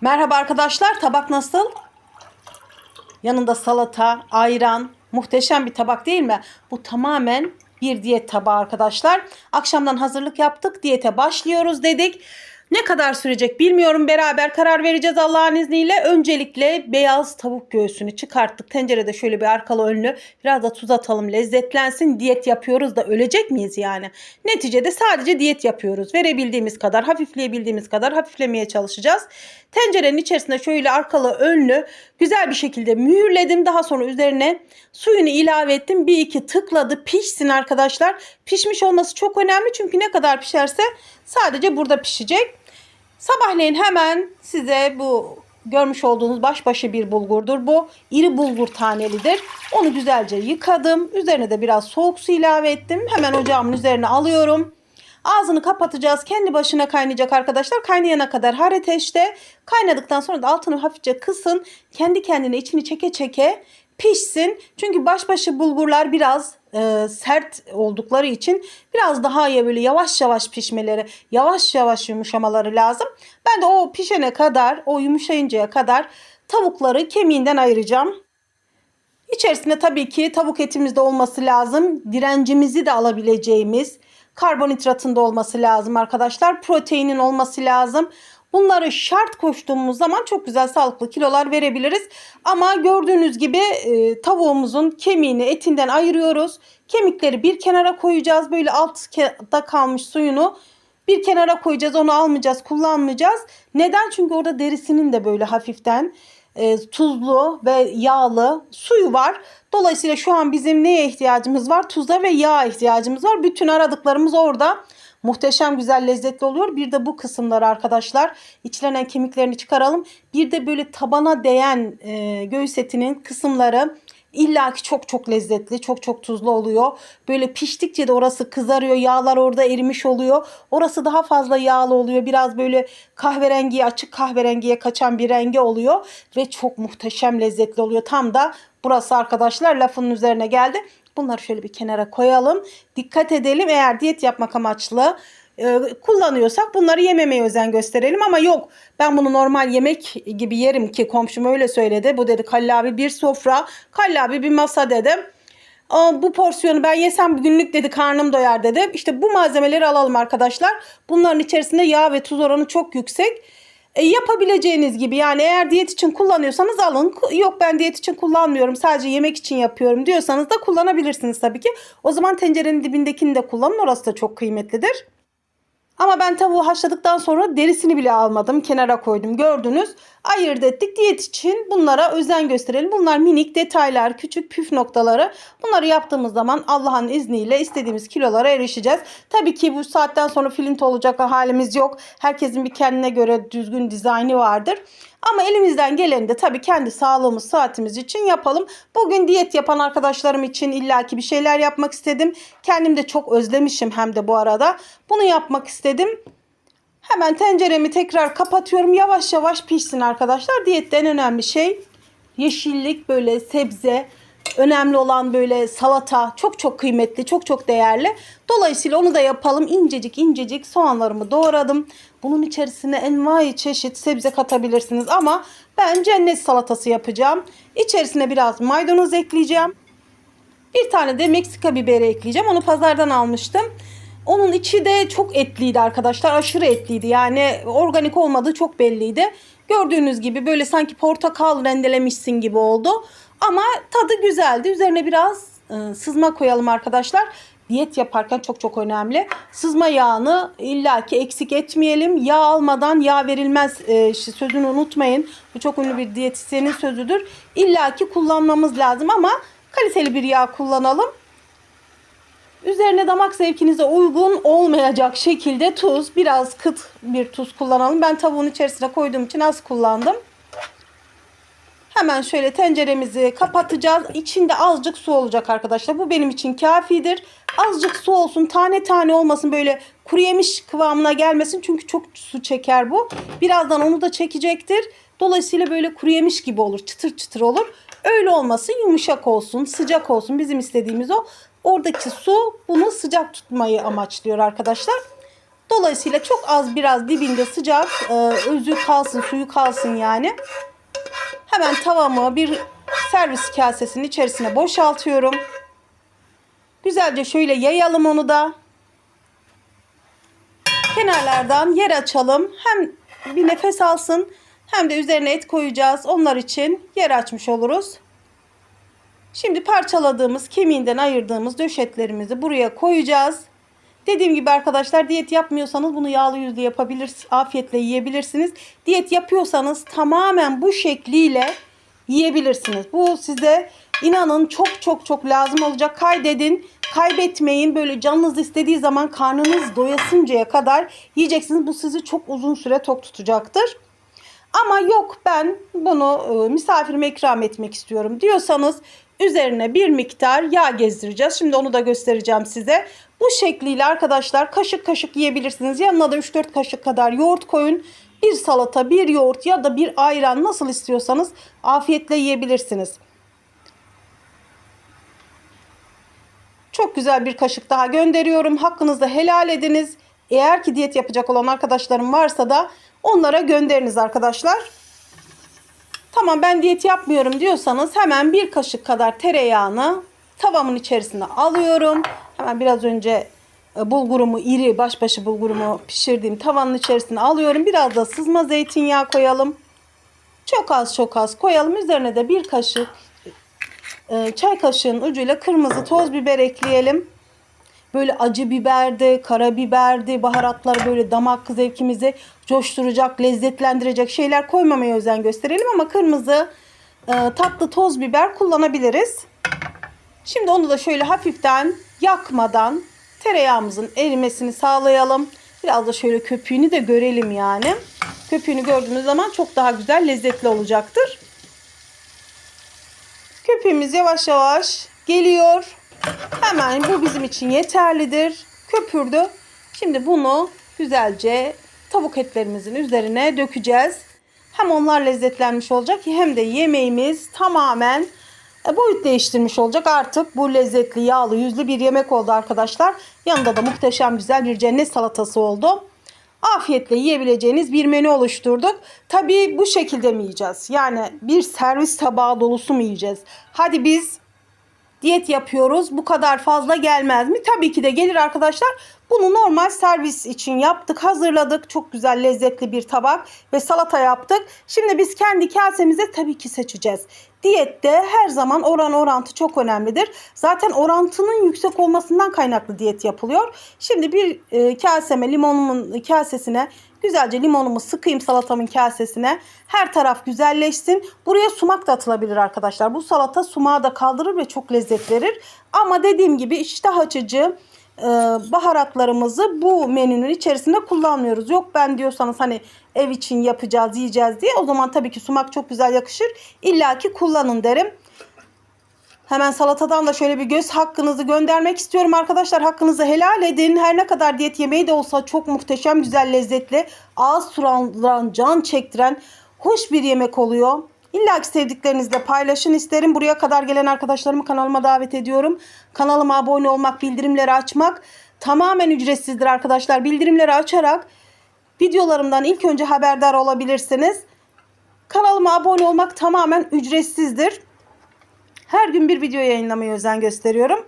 Merhaba arkadaşlar. Tabak nasıl? Yanında salata, ayran. Muhteşem bir tabak değil mi? Bu tamamen bir diyet tabağı arkadaşlar. Akşamdan hazırlık yaptık. Diyete başlıyoruz dedik. Ne kadar sürecek bilmiyorum. Beraber karar vereceğiz Allah'ın izniyle. Öncelikle beyaz tavuk göğsünü çıkarttık. Tencerede şöyle bir arkalı önlü. Biraz da tuz atalım lezzetlensin. Diyet yapıyoruz da ölecek miyiz yani? Neticede sadece diyet yapıyoruz. Verebildiğimiz kadar, hafifleyebildiğimiz kadar hafiflemeye çalışacağız. Tencerenin içerisinde şöyle arkalı önlü güzel bir şekilde mühürledim. Daha sonra üzerine suyunu ilave ettim. Bir iki tıkladı pişsin arkadaşlar. Pişmiş olması çok önemli çünkü ne kadar pişerse sadece burada pişecek. Sabahleyin hemen size bu görmüş olduğunuz başbaşı bir bulgurdur bu. İri bulgur tanelidir. Onu güzelce yıkadım. Üzerine de biraz soğuk su ilave ettim. Hemen ocağımın üzerine alıyorum. Ağzını kapatacağız. Kendi başına kaynayacak arkadaşlar. Kaynayana kadar har ateşte. Kaynadıktan sonra da altını hafifçe kısın. Kendi kendine içini çeke çeke pişsin. Çünkü başbaşı bulgurlar biraz e, sert oldukları için biraz daha ya böyle yavaş yavaş pişmeleri, yavaş yavaş yumuşamaları lazım. Ben de o pişene kadar, o yumuşayıncaya kadar tavukları kemiğinden ayıracağım. İçerisinde tabii ki tavuk etimiz de olması lazım. Direncimizi de alabileceğimiz karbonhidratın da olması lazım arkadaşlar. Proteinin olması lazım. Bunları şart koştuğumuz zaman çok güzel sağlıklı kilolar verebiliriz. Ama gördüğünüz gibi e, tavuğumuzun kemiğini etinden ayırıyoruz. Kemikleri bir kenara koyacağız. Böyle altta kalmış suyunu bir kenara koyacağız. Onu almayacağız, kullanmayacağız. Neden? Çünkü orada derisinin de böyle hafiften e, tuzlu ve yağlı suyu var. Dolayısıyla şu an bizim neye ihtiyacımız var? Tuza ve yağ ihtiyacımız var. Bütün aradıklarımız orada. Muhteşem güzel lezzetli oluyor. Bir de bu kısımları arkadaşlar içlenen kemiklerini çıkaralım. Bir de böyle tabana değen e, göğüs etinin kısımları İlla ki çok çok lezzetli, çok çok tuzlu oluyor. Böyle piştikçe de orası kızarıyor, yağlar orada erimiş oluyor. Orası daha fazla yağlı oluyor. Biraz böyle kahverengiye, açık kahverengiye kaçan bir rengi oluyor. Ve çok muhteşem lezzetli oluyor. Tam da burası arkadaşlar lafının üzerine geldi. Bunları şöyle bir kenara koyalım. Dikkat edelim eğer diyet yapmak amaçlı e, kullanıyorsak bunları yememeye özen gösterelim ama yok ben bunu normal yemek gibi yerim ki komşum öyle söyledi. Bu dedi kallabi bir sofra, kallabi bir masa dedim. Bu porsiyonu ben yesem günlük dedi karnım doyar dedi. İşte bu malzemeleri alalım arkadaşlar. Bunların içerisinde yağ ve tuz oranı çok yüksek. E, yapabileceğiniz gibi yani eğer diyet için kullanıyorsanız alın. Yok ben diyet için kullanmıyorum sadece yemek için yapıyorum diyorsanız da kullanabilirsiniz tabii ki. O zaman tencerenin dibindekini de kullanın orası da çok kıymetlidir. Ama ben tavuğu haşladıktan sonra derisini bile almadım. Kenara koydum. Gördünüz. Ayırt ettik. Diyet için bunlara özen gösterelim. Bunlar minik detaylar, küçük püf noktaları. Bunları yaptığımız zaman Allah'ın izniyle istediğimiz kilolara erişeceğiz. Tabii ki bu saatten sonra filint olacak halimiz yok. Herkesin bir kendine göre düzgün dizaynı vardır. Ama elimizden geleni de tabii kendi sağlığımız, saatimiz için yapalım. Bugün diyet yapan arkadaşlarım için illaki bir şeyler yapmak istedim. Kendim de çok özlemişim hem de bu arada. Bunu yapmak istedim. Hemen tenceremi tekrar kapatıyorum. Yavaş yavaş pişsin arkadaşlar. Diyette en önemli şey yeşillik böyle sebze. Önemli olan böyle salata çok çok kıymetli, çok çok değerli. Dolayısıyla onu da yapalım. İncecik incecik soğanlarımı doğradım. Bunun içerisine envai çeşit sebze katabilirsiniz ama ben cennet salatası yapacağım. İçerisine biraz maydanoz ekleyeceğim. Bir tane de Meksika biberi ekleyeceğim. Onu pazardan almıştım. Onun içi de çok etliydi arkadaşlar. Aşırı etliydi. Yani organik olmadığı çok belliydi. Gördüğünüz gibi böyle sanki portakal rendelemişsin gibi oldu. Ama tadı güzeldi. Üzerine biraz e, sızma koyalım arkadaşlar. Diyet yaparken çok çok önemli. Sızma yağını illaki eksik etmeyelim. Yağ almadan yağ verilmez e, sözünü unutmayın. Bu çok ünlü bir diyetisyenin sözüdür. İllaki kullanmamız lazım ama kaliteli bir yağ kullanalım. Üzerine damak zevkinize uygun olmayacak şekilde tuz, biraz kıt bir tuz kullanalım. Ben tavuğun içerisine koyduğum için az kullandım. Hemen şöyle tenceremizi kapatacağız. İçinde azıcık su olacak arkadaşlar. Bu benim için kafidir. Azıcık su olsun. Tane tane olmasın. Böyle kuru yemiş kıvamına gelmesin. Çünkü çok su çeker bu. Birazdan onu da çekecektir. Dolayısıyla böyle kuru yemiş gibi olur. Çıtır çıtır olur. Öyle olmasın. Yumuşak olsun. Sıcak olsun. Bizim istediğimiz o. Oradaki su bunu sıcak tutmayı amaçlıyor arkadaşlar. Dolayısıyla çok az biraz dibinde sıcak e, özü kalsın, suyu kalsın yani. Hemen tavamı bir servis kasesinin içerisine boşaltıyorum. Güzelce şöyle yayalım onu da. Kenarlardan yer açalım. Hem bir nefes alsın hem de üzerine et koyacağız. Onlar için yer açmış oluruz. Şimdi parçaladığımız, kemiğinden ayırdığımız döşetlerimizi buraya koyacağız. Dediğim gibi arkadaşlar diyet yapmıyorsanız bunu yağlı yüzlü yapabilirsiniz. Afiyetle yiyebilirsiniz. Diyet yapıyorsanız tamamen bu şekliyle yiyebilirsiniz. Bu size inanın çok çok çok lazım olacak. Kaydedin, kaybetmeyin. Böyle canınız istediği zaman karnınız doyasıncaya kadar yiyeceksiniz. Bu sizi çok uzun süre tok tutacaktır. Ama yok ben bunu e, misafirime ikram etmek istiyorum diyorsanız üzerine bir miktar yağ gezdireceğiz. Şimdi onu da göstereceğim size. Bu şekliyle arkadaşlar kaşık kaşık yiyebilirsiniz. Yanına da 3-4 kaşık kadar yoğurt koyun. Bir salata, bir yoğurt ya da bir ayran nasıl istiyorsanız afiyetle yiyebilirsiniz. Çok güzel bir kaşık daha gönderiyorum. Hakkınızda helal ediniz. Eğer ki diyet yapacak olan arkadaşlarım varsa da onlara gönderiniz arkadaşlar. Tamam ben diyet yapmıyorum diyorsanız hemen bir kaşık kadar tereyağını tavamın içerisine alıyorum. Hemen biraz önce e, bulgurumu iri başbaşı bulgurumu pişirdiğim tavanın içerisine alıyorum. Biraz da sızma zeytinyağı koyalım. Çok az çok az koyalım. Üzerine de bir kaşık e, çay kaşığının ucuyla kırmızı toz biber ekleyelim. Böyle acı biberdi, karabiberdi, baharatlar böyle damak zevkimizi coşturacak, lezzetlendirecek şeyler koymamaya özen gösterelim ama kırmızı e, tatlı toz biber kullanabiliriz. Şimdi onu da şöyle hafiften yakmadan tereyağımızın erimesini sağlayalım. Biraz da şöyle köpüğünü de görelim yani. Köpüğünü gördüğümüz zaman çok daha güzel lezzetli olacaktır. Köpüğümüz yavaş yavaş geliyor. Hemen bu bizim için yeterlidir. Köpürdü. Şimdi bunu güzelce tavuk etlerimizin üzerine dökeceğiz. Hem onlar lezzetlenmiş olacak hem de yemeğimiz tamamen e, boyut değiştirmiş olacak. Artık bu lezzetli, yağlı, yüzlü bir yemek oldu arkadaşlar. Yanında da muhteşem güzel bir cennet salatası oldu. Afiyetle yiyebileceğiniz bir menü oluşturduk. Tabii bu şekilde mi yiyeceğiz? Yani bir servis tabağı dolusu mu yiyeceğiz? Hadi biz diyet yapıyoruz. Bu kadar fazla gelmez mi? Tabii ki de gelir arkadaşlar. Bunu normal servis için yaptık, hazırladık. Çok güzel, lezzetli bir tabak ve salata yaptık. Şimdi biz kendi kasemize tabii ki seçeceğiz. Diyette her zaman oran orantı çok önemlidir. Zaten orantının yüksek olmasından kaynaklı diyet yapılıyor. Şimdi bir e, kaseme limonumun kasesine güzelce limonumu sıkayım salatamın kasesine. Her taraf güzelleşsin. Buraya sumak da atılabilir arkadaşlar. Bu salata sumağı da kaldırır ve çok lezzet verir. Ama dediğim gibi iştah açıcı e, baharatlarımızı bu menünün içerisinde kullanmıyoruz. Yok ben diyorsanız hani ev için yapacağız, yiyeceğiz diye o zaman tabii ki sumak çok güzel yakışır. İlla ki kullanın derim. Hemen salatadan da şöyle bir göz hakkınızı göndermek istiyorum arkadaşlar. Hakkınızı helal edin. Her ne kadar diyet yemeği de olsa çok muhteşem, güzel, lezzetli, ağız sulandıran, can çektiren hoş bir yemek oluyor. İlla ki sevdiklerinizle paylaşın isterim. Buraya kadar gelen arkadaşlarımı kanalıma davet ediyorum. Kanalıma abone olmak, bildirimleri açmak tamamen ücretsizdir arkadaşlar. Bildirimleri açarak videolarımdan ilk önce haberdar olabilirsiniz. Kanalıma abone olmak tamamen ücretsizdir. Her gün bir video yayınlamaya özen gösteriyorum.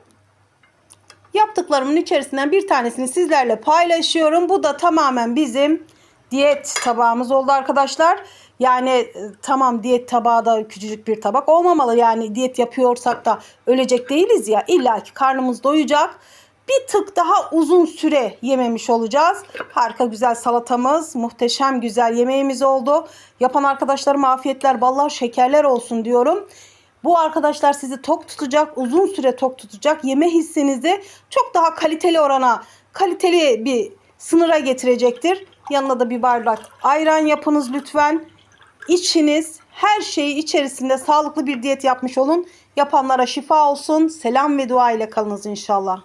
Yaptıklarımın içerisinden bir tanesini sizlerle paylaşıyorum. Bu da tamamen bizim diyet tabağımız oldu arkadaşlar. Yani e, tamam diyet tabağı da küçücük bir tabak olmamalı. Yani diyet yapıyorsak da ölecek değiliz ya. İlla ki karnımız doyacak. Bir tık daha uzun süre yememiş olacağız. Harika güzel salatamız, muhteşem güzel yemeğimiz oldu. Yapan arkadaşlarıma afiyetler, ballar, şekerler olsun diyorum. Bu arkadaşlar sizi tok tutacak, uzun süre tok tutacak. Yeme hissinizi çok daha kaliteli orana, kaliteli bir sınıra getirecektir. Yanına da bir bardak ayran yapınız lütfen. İçiniz her şeyi içerisinde sağlıklı bir diyet yapmış olun. Yapanlara şifa olsun. Selam ve dua ile kalınız inşallah.